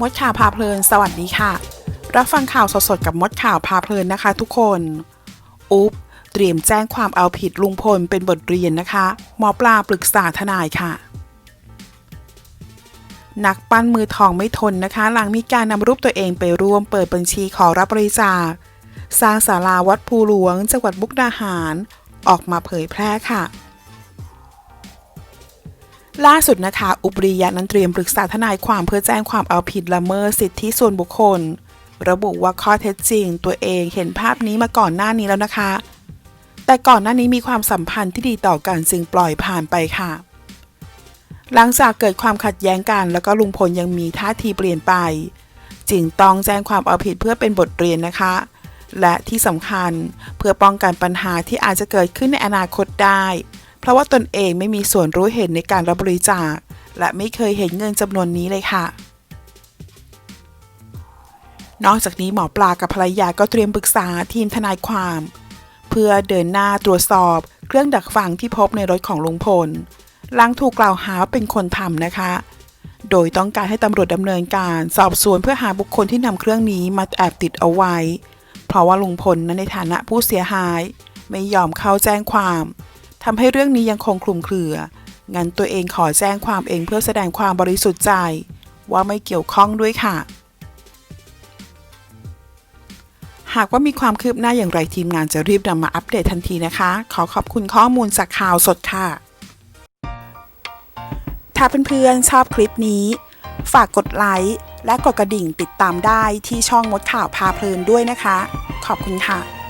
มดข่าวพาเพลิน สวัสดีค่ะ รับฟังข่าวสดๆกับมดข่าวพาเพลินนะคะ ทุกคน อุ๊บเตรียมแจ้งความเอาผิดลุงพลเป็นบทเรียนนะคะหมอปลาปรึกษาทนายค่ะ นักปั้นมือทองไม่ทนนะคะ หลังมีการนำรูปตัวเองไปร่วมเปิดบัญชีขอรับบริจาคสร้างศาลาวัดภูหลวงจังหวัดมุกดาหาร ออกมาเผยแพร่ค่ะ ล่าสุดนะคะ อุบริยะนั้นเตรียมปรึกษาทนายความเพื่อแจ้งความเอาผิดละเมิดสิทธิส่วนบุคคล ระบุว่าข้อเท็จจริง ตัวเองเห็นภาพนี้มาก่อนหน้านี้แล้วนะคะ แต่ก่อนหน้านี้มีความสัมพันธ์ที่ดีต่อกันจึงปล่อยผ่านไปค่ะ หลังจากเกิดความขัดแย้งกันแล้วก็ลุงพลยังมีท่าทีเปลี่ยนไปจึงต้องแจ้งความเอาผิดเพื่อเป็นบทเรียนนะคะ และที่สำคัญเพื่อป้องกันปัญหาที่อาจจะเกิดขึ้นในอนาคตได้ เพราะว่าตนเองไม่มีส่วนรู้เห็นในการรับบริจาค และไม่เคยเห็นเงินจำนวนนี้เลยค่ะ นอกจากนี้หมอปลากับภรรยาก็เตรียมปรึกษาทีมทนายความ เพื่อเดินหน้าตรวจสอบเครื่องดักฟังที่พบในรถของลุงพลหลังถูกกล่าวหาว่าเป็นคนทำนะคะ โดยต้องการให้ตำรวจดำเนินการสอบสวนเพื่อหาบุคคลที่นำเครื่องนี้มาแอบติดเอาไว้ เพราะว่าลุงพลนั้นในฐานะผู้เสียหาย ไม่ยอมเข้าแจ้งความ ทำให้เรื่องนี้ยังคงคลุมเครือ งั้นตัวเองขอแจ้งความเองเพื่อแสดงความบริสุทธิ์ใจ ว่าไม่เกี่ยวข้องด้วยค่ะ หากว่ามีความคืบหน้าอย่างไรทีมงานจะรีบนำมาอัปเดตทันทีนะคะ ขอขอบคุณข้อมูลจากข่าวสดค่ะ ถ้าเพื่อนๆชอบคลิปนี้ ฝากกดไลค์และกดกระดิ่งติดตามได้ที่ช่องมดข่าวพาเพลินด้วยนะคะ ขอบคุณค่ะ